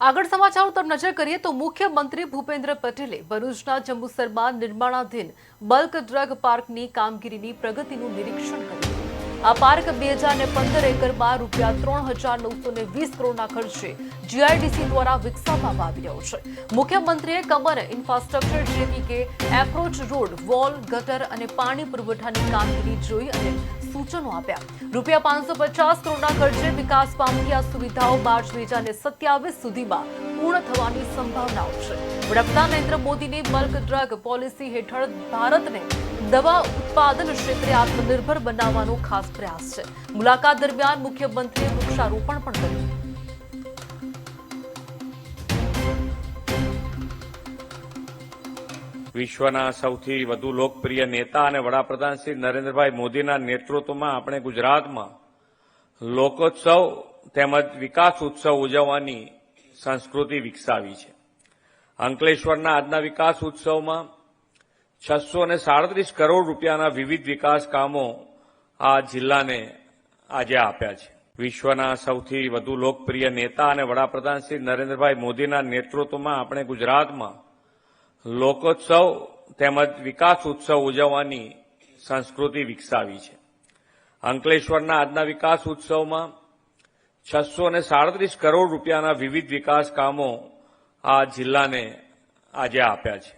આગળ સમાચારો તરફ નજર કરીએ તો મુખ્યમંત્રી ભૂપેન્દ્ર પટેલે ભરૂચના જંબુસરમાં નિર્માણાધીન બલ્ક ડ્રગ પાર્કની કામગીરીની પ્રગતિનું નિરીક્ષણ કર્યું. આ પાર્ક બે હજાર ને પંદર એકરમાં રૂપિયા ત્રણ હજાર નવસો ને વીસ કરોડના ખર્ચે જીઆઈડીસી દ્વારા વિકસાવવામાં આવી રહ્યો છે. મુખ્યમંત્રીએ કમર ઇન્ફ્રાસ્ટ્રક્ચર જેવી કે એપ્રોચ રોડ વોલ ગટર અને પાણી પુરવઠાની કામગીરી જોઈ અને સૂચનો આપ્યા. રૂપિયા પાંચસો પચાસ કરોડના ખર્ચે વિકાસ પામતી આ સુવિધાઓ માર્ચ બે હજાર સત્યાવીસ સુધીમાં પૂર્ણ થવાની સંભાવનાઓ છે. વડાપ્રધાન નરેન્દ્ર મોદીની બલ્ક ડ્રગ પોલિસી હેઠળ ભારતને દવા ઉત્પાદન ક્ષેત્રે આત્મનિર્ભર બનાવવાનો ખાસ પ્રયાસ છે. મુલાકાત દરમિયાન મુખ્યમંત્રીએ વૃક્ષારોપણ પણ કર્યું. વિશ્વના સૌથી વધુ લોકપ્રિય નેતા અને વડાપ્રધાન શ્રી નરેન્દ્રભાઈ મોદીના નેતૃત્વમાં આપણે ગુજરાતમાં લોકોત્સવ તેમજ વિકાસ ઉત્સવ ઉજવવાની સંસ્કૃતિ વિકસાવી છે. અંકલેશ્વરના આજના વિકાસ ઉત્સવમાં છસો ને સાડત્રીસ કરોડ રૂપિયાના વિવિધ વિકાસ કામો આ જિલ્લાને આજે આપ્યા છે. વિશ્વના સૌથી વધુ લોકપ્રિય નેતા અને વડાપ્રધાન શ્રી નરેન્દ્રભાઈ મોદીના નેતૃત્વમાં આપણે ગુજરાતમાં લોકોત્સવ તેમજ વિકાસ ઉત્સવ ઉજવવાની સંસ્કૃતિ વિકસાવી છે. અંકલેશ્વરના આજના વિકાસ ઉત્સવમાં છસો ને સાડત્રીસ કરોડ રૂપિયાના વિવિધ વિકાસ કામો આ જિલ્લાને આજે આપ્યા છે.